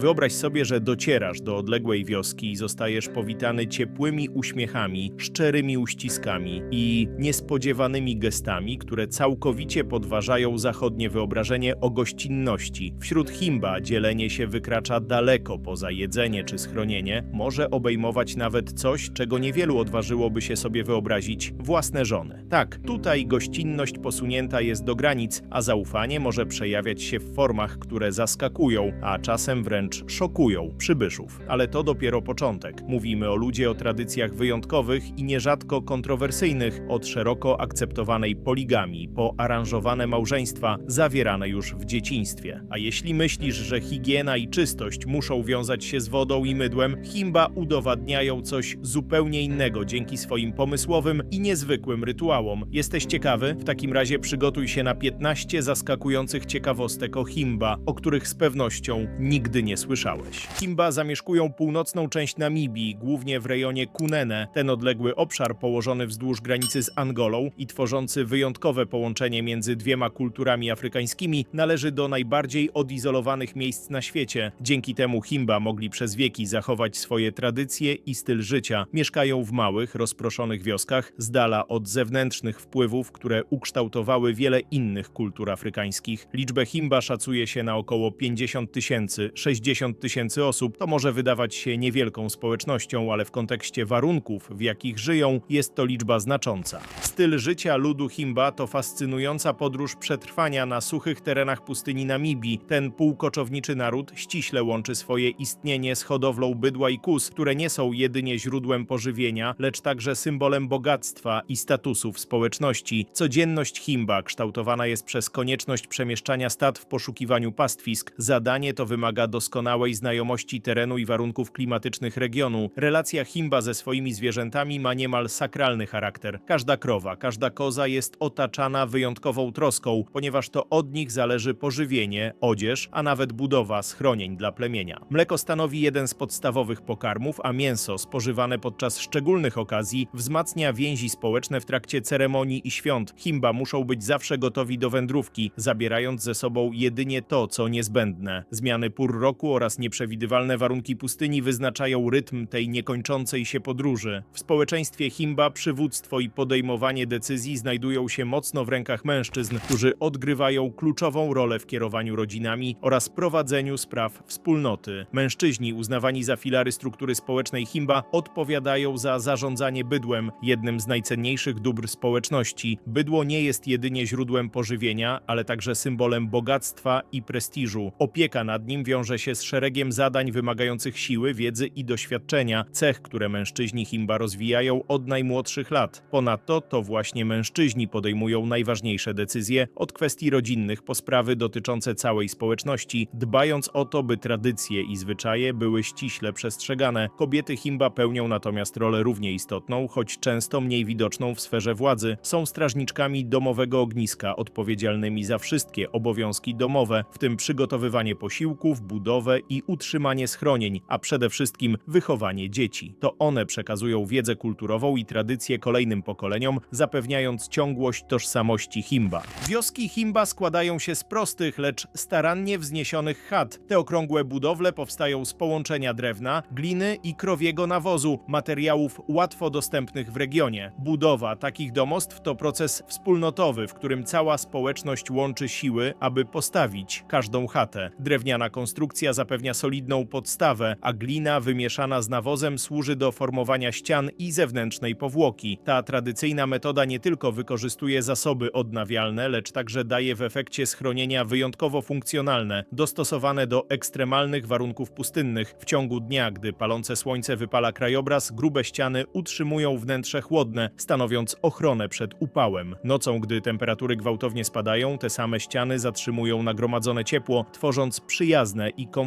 Wyobraź sobie, że docierasz do odległej wioski i zostajesz powitany ciepłymi uśmiechami, szczerymi uściskami i niespodziewanymi gestami, które całkowicie podważają zachodnie wyobrażenie o gościnności. Wśród Himba dzielenie się wykracza daleko poza jedzenie czy schronienie, może obejmować nawet coś, czego niewielu odważyłoby się sobie wyobrazić własne żony. Tak, tutaj gościnność posunięta jest do granic, a zaufanie może przejawiać się w formach, które zaskakują, a czasem wręcz szokują przybyszów. Ale to dopiero początek. Mówimy o ludzie o tradycjach wyjątkowych i nierzadko kontrowersyjnych, od szeroko akceptowanej poligami po aranżowane małżeństwa zawierane już w dzieciństwie. A jeśli myślisz, że higiena i czystość muszą wiązać się z wodą i mydłem, Himba udowadniają coś zupełnie innego dzięki swoim pomysłowym i niezwykłym rytuałom. Jesteś ciekawy? W takim razie przygotuj się na 15 zaskakujących ciekawostek o Himba, o których z pewnością nigdy nie słyszałeś. Himba zamieszkują północną część Namibii, głównie w rejonie Kunene. Ten odległy obszar położony wzdłuż granicy z Angolą i tworzący wyjątkowe połączenie między dwiema kulturami afrykańskimi należy do najbardziej odizolowanych miejsc na świecie. Dzięki temu Himba mogli przez wieki zachować swoje tradycje i styl życia. Mieszkają w małych, rozproszonych wioskach, z dala od zewnętrznych wpływów, które ukształtowały wiele innych kultur afrykańskich. Liczbę Himba szacuje się na około 50 tysięcy, 60 tysięcy osób. To może wydawać się niewielką społecznością, ale w kontekście warunków, w jakich żyją, jest to liczba znacząca. Styl życia ludu Himba to fascynująca podróż przetrwania na suchych terenach pustyni Namibii. Ten półkoczowniczy naród ściśle łączy swoje istnienie z hodowlą bydła i kus, które nie są jedynie źródłem pożywienia, lecz także symbolem bogactwa i statusu w społeczności. Codzienność Himba kształtowana jest przez konieczność przemieszczania stad w poszukiwaniu pastwisk. Zadanie to wymaga doskonałej znajomości terenu i warunków klimatycznych regionu. Relacja Himba ze swoimi zwierzętami ma niemal sakralny charakter. Każda krowa, każda koza jest otaczana wyjątkową troską, ponieważ to od nich zależy pożywienie, odzież, a nawet budowa schronień dla plemienia. Mleko stanowi jeden z podstawowych pokarmów, a mięso spożywane podczas szczególnych okazji wzmacnia więzi społeczne w trakcie ceremonii i świąt. Himba muszą być zawsze gotowi do wędrówki, zabierając ze sobą jedynie to, co niezbędne. Zmiany pór roku oraz nieprzewidywalne warunki pustyni wyznaczają rytm tej niekończącej się podróży. W społeczeństwie Himba przywództwo i podejmowanie decyzji znajdują się mocno w rękach mężczyzn, którzy odgrywają kluczową rolę w kierowaniu rodzinami oraz prowadzeniu spraw wspólnoty. Mężczyźni, uznawani za filary struktury społecznej Himba, odpowiadają za zarządzanie bydłem, jednym z najcenniejszych dóbr społeczności. Bydło nie jest jedynie źródłem pożywienia, ale także symbolem bogactwa i prestiżu. Opieka nad nim wiąże się z szeregiem zadań wymagających siły, wiedzy i doświadczenia, cech, które mężczyźni Himba rozwijają od najmłodszych lat. Ponadto to właśnie mężczyźni podejmują najważniejsze decyzje, od kwestii rodzinnych po sprawy dotyczące całej społeczności, dbając o to, by tradycje i zwyczaje były ściśle przestrzegane. Kobiety Himba pełnią natomiast rolę równie istotną, choć często mniej widoczną w sferze władzy. Są strażniczkami domowego ogniska, odpowiedzialnymi za wszystkie obowiązki domowe, w tym przygotowywanie posiłków, budowę i utrzymanie schronień, a przede wszystkim wychowanie dzieci. To one przekazują wiedzę kulturową i tradycje kolejnym pokoleniom, zapewniając ciągłość tożsamości Himba. Wioski Himba składają się z prostych, lecz starannie wzniesionych chat. Te okrągłe budowle powstają z połączenia drewna, gliny i krowiego nawozu, materiałów łatwo dostępnych w regionie. Budowa takich domostw to proces wspólnotowy, w którym cała społeczność łączy siły, aby postawić każdą chatę. Drewniana konstrukcja zapewnia solidną podstawę, a glina wymieszana z nawozem służy do formowania ścian i zewnętrznej powłoki. Ta tradycyjna metoda nie tylko wykorzystuje zasoby odnawialne, lecz także daje w efekcie schronienia wyjątkowo funkcjonalne, dostosowane do ekstremalnych warunków pustynnych. W ciągu dnia, gdy palące słońce wypala krajobraz, grube ściany utrzymują wnętrze chłodne, stanowiąc ochronę przed upałem. Nocą, gdy temperatury gwałtownie spadają, te same ściany zatrzymują nagromadzone ciepło, tworząc przyjazne i komfortowe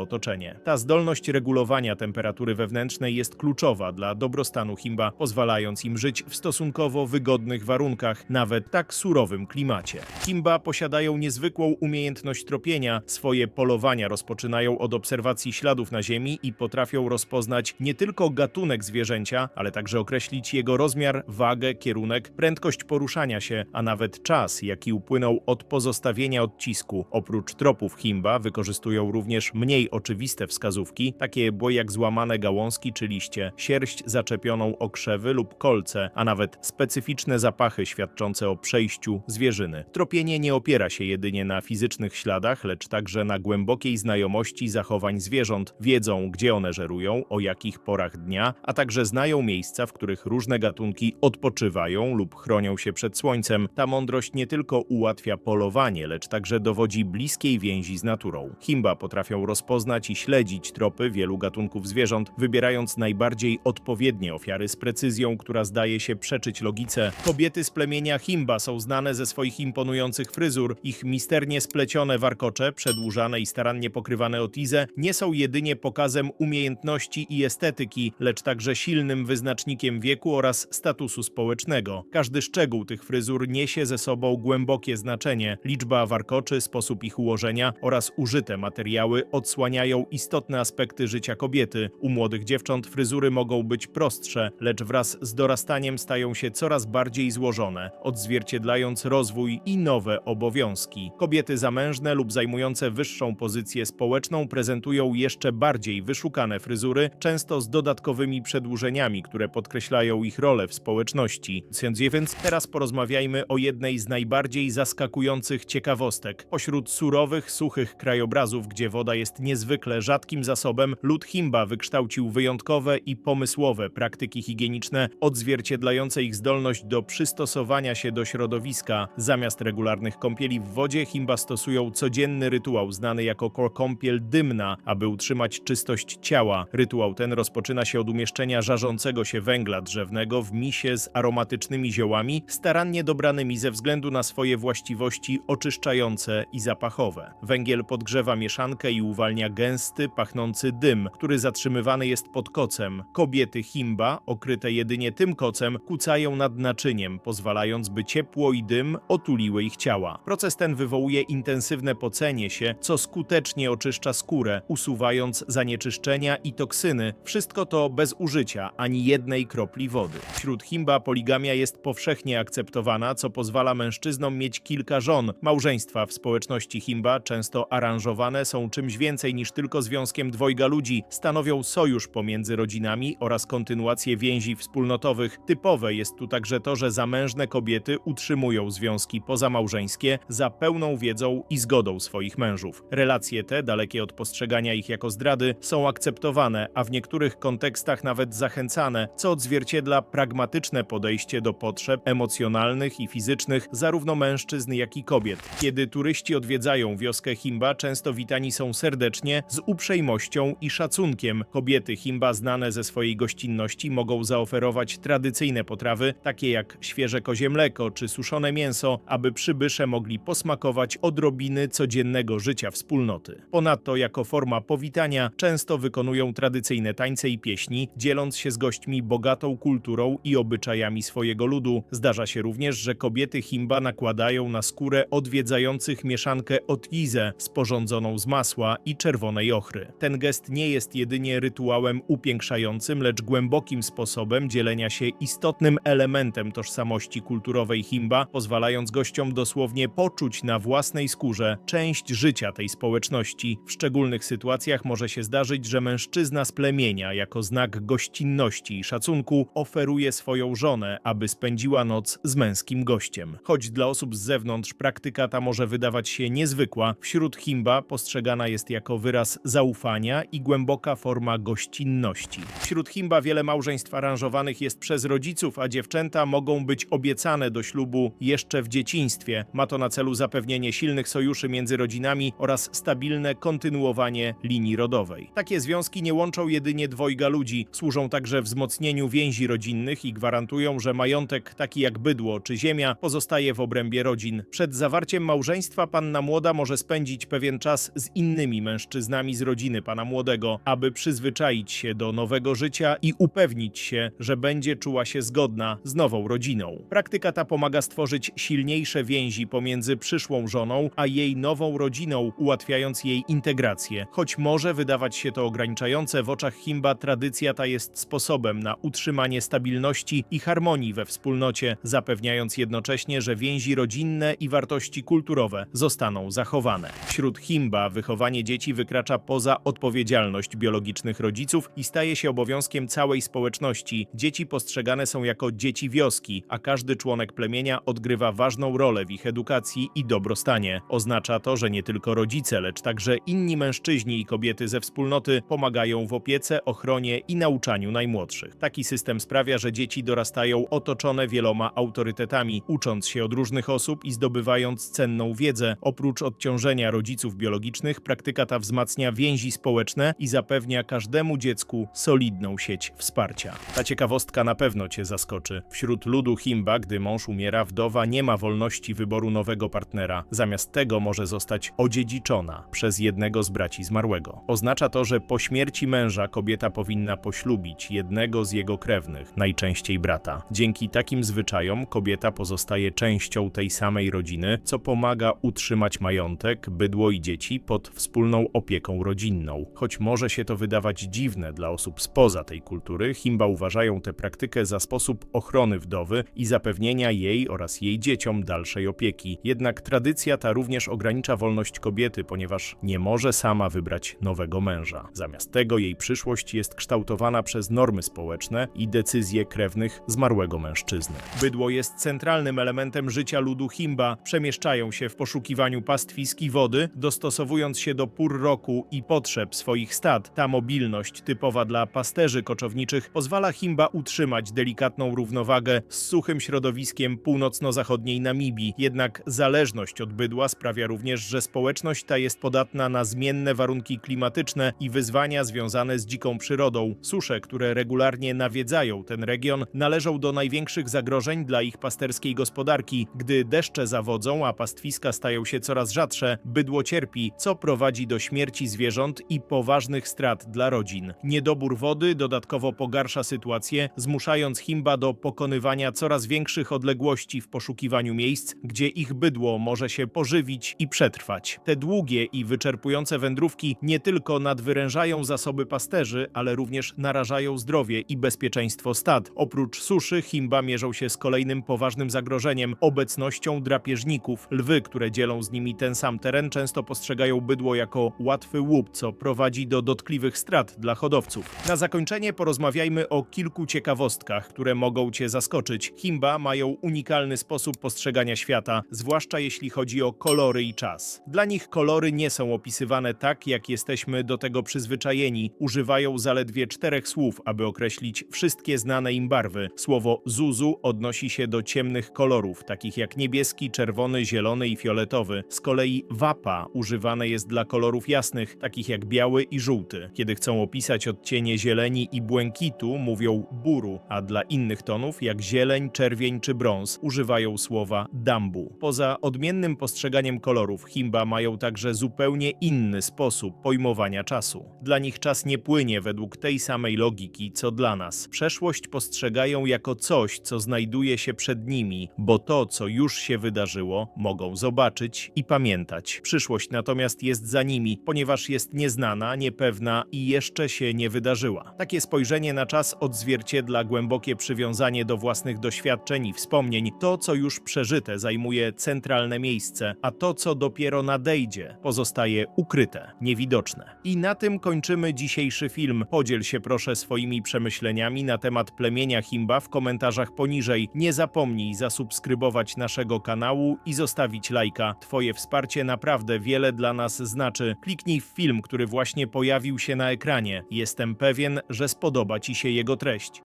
otoczenie. Ta zdolność regulowania temperatury wewnętrznej jest kluczowa dla dobrostanu Himba, pozwalając im żyć w stosunkowo wygodnych warunkach, nawet tak surowym klimacie. Himba posiadają niezwykłą umiejętność tropienia, swoje polowania rozpoczynają od obserwacji śladów na ziemi i potrafią rozpoznać nie tylko gatunek zwierzęcia, ale także określić jego rozmiar, wagę, kierunek, prędkość poruszania się, a nawet czas, jaki upłynął od pozostawienia odcisku. Oprócz tropów Himba wykorzystują również również mniej oczywiste wskazówki, takie jak złamane gałązki czy liście, sierść zaczepioną o krzewy lub kolce, a nawet specyficzne zapachy świadczące o przejściu zwierzyny. Tropienie nie opiera się jedynie na fizycznych śladach, lecz także na głębokiej znajomości zachowań zwierząt. Wiedzą, gdzie one żerują, o jakich porach dnia, a także znają miejsca, w których różne gatunki odpoczywają lub chronią się przed słońcem. Ta mądrość nie tylko ułatwia polowanie, lecz także dowodzi bliskiej więzi z naturą. Himba potrafią rozpoznać i śledzić tropy wielu gatunków zwierząt, wybierając najbardziej odpowiednie ofiary z precyzją, która zdaje się przeczyć logice. Kobiety z plemienia Himba są znane ze swoich imponujących fryzur. Ich misternie splecione warkocze, przedłużane i starannie pokrywane otize, nie są jedynie pokazem umiejętności i estetyki, lecz także silnym wyznacznikiem wieku oraz statusu społecznego. Każdy szczegół tych fryzur niesie ze sobą głębokie znaczenie. Liczba warkoczy, sposób ich ułożenia oraz użyte materiały odsłaniają istotne aspekty życia kobiety. U młodych dziewcząt fryzury mogą być prostsze, lecz wraz z dorastaniem stają się coraz bardziej złożone, odzwierciedlając rozwój i nowe obowiązki. Kobiety zamężne lub zajmujące wyższą pozycję społeczną prezentują jeszcze bardziej wyszukane fryzury, często z dodatkowymi przedłużeniami, które podkreślają ich rolę w społeczności. Więc teraz porozmawiajmy o jednej z najbardziej zaskakujących ciekawostek. Pośród surowych, suchych krajobrazów, gdzie woda jest niezwykle rzadkim zasobem, lud Himba wykształcił wyjątkowe i pomysłowe praktyki higieniczne, odzwierciedlające ich zdolność do przystosowania się do środowiska. Zamiast regularnych kąpieli w wodzie, Himba stosują codzienny rytuał znany jako ko- kąpiel dymna, aby utrzymać czystość ciała. Rytuał ten rozpoczyna się od umieszczenia żarzącego się węgla drzewnego w misie z aromatycznymi ziołami, starannie dobranymi ze względu na swoje właściwości oczyszczające i zapachowe. Węgiel podgrzewa mieszankę i uwalnia gęsty, pachnący dym, który zatrzymywany jest pod kocem. Kobiety Himba, okryte jedynie tym kocem, kucają nad naczyniem, pozwalając, by ciepło i dym otuliły ich ciała. Proces ten wywołuje intensywne pocenie się, co skutecznie oczyszcza skórę, usuwając zanieczyszczenia i toksyny. Wszystko to bez użycia ani jednej kropli wody. Wśród Himba poligamia jest powszechnie akceptowana, co pozwala mężczyznom mieć kilka żon. Małżeństwa w społeczności Himba, często aranżowane, są czymś więcej niż tylko związkiem dwojga ludzi. Stanowią sojusz pomiędzy rodzinami oraz kontynuację więzi wspólnotowych. Typowe jest tu także to, że zamężne kobiety utrzymują związki pozamałżeńskie za pełną wiedzą i zgodą swoich mężów. Relacje te, dalekie od postrzegania ich jako zdrady, są akceptowane, a w niektórych kontekstach nawet zachęcane, co odzwierciedla pragmatyczne podejście do potrzeb emocjonalnych i fizycznych zarówno mężczyzn, jak i kobiet. Kiedy turyści odwiedzają wioskę Himba, często witani są serdecznie, z uprzejmością i szacunkiem. Kobiety Himba, znane ze swojej gościnności, mogą zaoferować tradycyjne potrawy, takie jak świeże kozie mleko czy suszone mięso, aby przybysze mogli posmakować odrobiny codziennego życia wspólnoty. Ponadto, jako forma powitania, często wykonują tradycyjne tańce i pieśni, dzieląc się z gośćmi bogatą kulturą i obyczajami swojego ludu. Zdarza się również, że kobiety Himba nakładają na skórę odwiedzających mieszankę otizę sporządzoną z masła i czerwonej ochry. Ten gest nie jest jedynie rytuałem upiększającym, lecz głębokim sposobem dzielenia się istotnym elementem tożsamości kulturowej Himba, pozwalając gościom dosłownie poczuć na własnej skórze część życia tej społeczności. W szczególnych sytuacjach może się zdarzyć, że mężczyzna z plemienia, jako znak gościnności i szacunku, oferuje swoją żonę, aby spędziła noc z męskim gościem. Choć dla osób z zewnątrz praktyka ta może wydawać się niezwykła, wśród Himba postrzegana jest jako wyraz zaufania i głęboka forma gościnności. Wśród Himba wiele małżeństw aranżowanych jest przez rodziców, a dziewczęta mogą być obiecane do ślubu jeszcze w dzieciństwie. Ma to na celu zapewnienie silnych sojuszy między rodzinami oraz stabilne kontynuowanie linii rodowej. Takie związki nie łączą jedynie dwojga ludzi, służą także wzmocnieniu więzi rodzinnych i gwarantują, że majątek taki jak bydło czy ziemia pozostaje w obrębie rodzin. Przed zawarciem małżeństwa panna młoda może spędzić pewien czas z innymi mężczyznami z rodziny pana młodego, aby przyzwyczaić się do nowego życia i upewnić się, że będzie czuła się zgodna z nową rodziną. Praktyka ta pomaga stworzyć silniejsze więzi pomiędzy przyszłą żoną a jej nową rodziną, ułatwiając jej integrację. Choć może wydawać się to ograniczające, w oczach Himba tradycja ta jest sposobem na utrzymanie stabilności i harmonii we wspólnocie, zapewniając jednocześnie, że więzi rodzinne i wartości kulturowe zostaną zachowane. Wśród Himba wychowane Wychowanie dzieci wykracza poza odpowiedzialność biologicznych rodziców i staje się obowiązkiem całej społeczności. Dzieci postrzegane są jako dzieci wioski, a każdy członek plemienia odgrywa ważną rolę w ich edukacji i dobrostanie. Oznacza to, że nie tylko rodzice, lecz także inni mężczyźni i kobiety ze wspólnoty pomagają w opiece, ochronie i nauczaniu najmłodszych. Taki system sprawia, że dzieci dorastają otoczone wieloma autorytetami, ucząc się od różnych osób i zdobywając cenną wiedzę. Oprócz odciążenia rodziców biologicznych, praktyka ta wzmacnia więzi społeczne i zapewnia każdemu dziecku solidną sieć wsparcia. Ta ciekawostka na pewno Cię zaskoczy. Wśród ludu Himba, gdy mąż umiera, wdowa nie ma wolności wyboru nowego partnera. Zamiast tego może zostać odziedziczona przez jednego z braci zmarłego. Oznacza to, że po śmierci męża kobieta powinna poślubić jednego z jego krewnych, najczęściej brata. Dzięki takim zwyczajom kobieta pozostaje częścią tej samej rodziny, co pomaga utrzymać majątek, bydło i dzieci pod wspólną opieką rodzinną. Choć może się to wydawać dziwne dla osób spoza tej kultury, Himba uważają tę praktykę za sposób ochrony wdowy i zapewnienia jej oraz jej dzieciom dalszej opieki. Jednak tradycja ta również ogranicza wolność kobiety, ponieważ nie może sama wybrać nowego męża. Zamiast tego jej przyszłość jest kształtowana przez normy społeczne i decyzje krewnych zmarłego mężczyzny. Bydło jest centralnym elementem życia ludu Himba. Przemieszczają się w poszukiwaniu pastwisk i wody, dostosowując się do pór roku i potrzeb swoich stad. Ta mobilność typowa dla pasterzy koczowniczych pozwala Himba utrzymać delikatną równowagę z suchym środowiskiem północno-zachodniej Namibii. Jednak zależność od bydła sprawia również, że społeczność ta jest podatna na zmienne warunki klimatyczne i wyzwania związane z dziką przyrodą. Susze, które regularnie nawiedzają ten region, należą do największych zagrożeń dla ich pasterskiej gospodarki. Gdy deszcze zawodzą, a pastwiska stają się coraz rzadsze, bydło cierpi, co prowadzi do śmierci zwierząt i poważnych strat dla rodzin. Niedobór wody dodatkowo pogarsza sytuację, zmuszając Himba do pokonywania coraz większych odległości w poszukiwaniu miejsc, gdzie ich bydło może się pożywić i przetrwać. Te długie i wyczerpujące wędrówki nie tylko nadwyrężają zasoby pasterzy, ale również narażają zdrowie i bezpieczeństwo stad. Oprócz suszy, Himba mierzą się z kolejnym poważnym zagrożeniem obecnością drapieżników. Lwy, które dzielą z nimi ten sam teren, często postrzegają bydło jako łatwy łup, co prowadzi do dotkliwych strat dla hodowców. Na zakończenie porozmawiajmy o kilku ciekawostkach, które mogą Cię zaskoczyć. Himba mają unikalny sposób postrzegania świata, zwłaszcza jeśli chodzi o kolory i czas. Dla nich kolory nie są opisywane tak, jak jesteśmy do tego przyzwyczajeni. Używają zaledwie czterech słów, aby określić wszystkie znane im barwy. Słowo zuzu odnosi się do ciemnych kolorów, takich jak niebieski, czerwony, zielony i fioletowy. Z kolei wapa używane jest dla kolorów jasnych, takich jak biały i żółty. Kiedy chcą opisać odcienie zieleni i błękitu, mówią buru, a dla innych tonów, jak zieleń, czerwień czy brąz, używają słowa dambu. Poza odmiennym postrzeganiem kolorów, Himba mają także zupełnie inny sposób pojmowania czasu. Dla nich czas nie płynie według tej samej logiki, co dla nas. Przeszłość postrzegają jako coś, co znajduje się przed nimi, bo to, co już się wydarzyło, mogą zobaczyć i pamiętać. Przyszłość natomiast jest za nimi, ponieważ jest nieznana, niepewna i jeszcze się nie wydarzyła. Takie spojrzenie na czas odzwierciedla głębokie przywiązanie do własnych doświadczeń i wspomnień. To, co już przeżyte, zajmuje centralne miejsce, a to, co dopiero nadejdzie, pozostaje ukryte, niewidoczne. I na tym kończymy dzisiejszy film. Podziel się proszę swoimi przemyśleniami na temat plemienia Himba w komentarzach poniżej. Nie zapomnij zasubskrybować naszego kanału i zostawić lajka. Twoje wsparcie naprawdę wiele dla nas znaczy. Kliknij w film, który właśnie pojawił się na ekranie. Jestem pewien, że spodoba Ci się jego treść.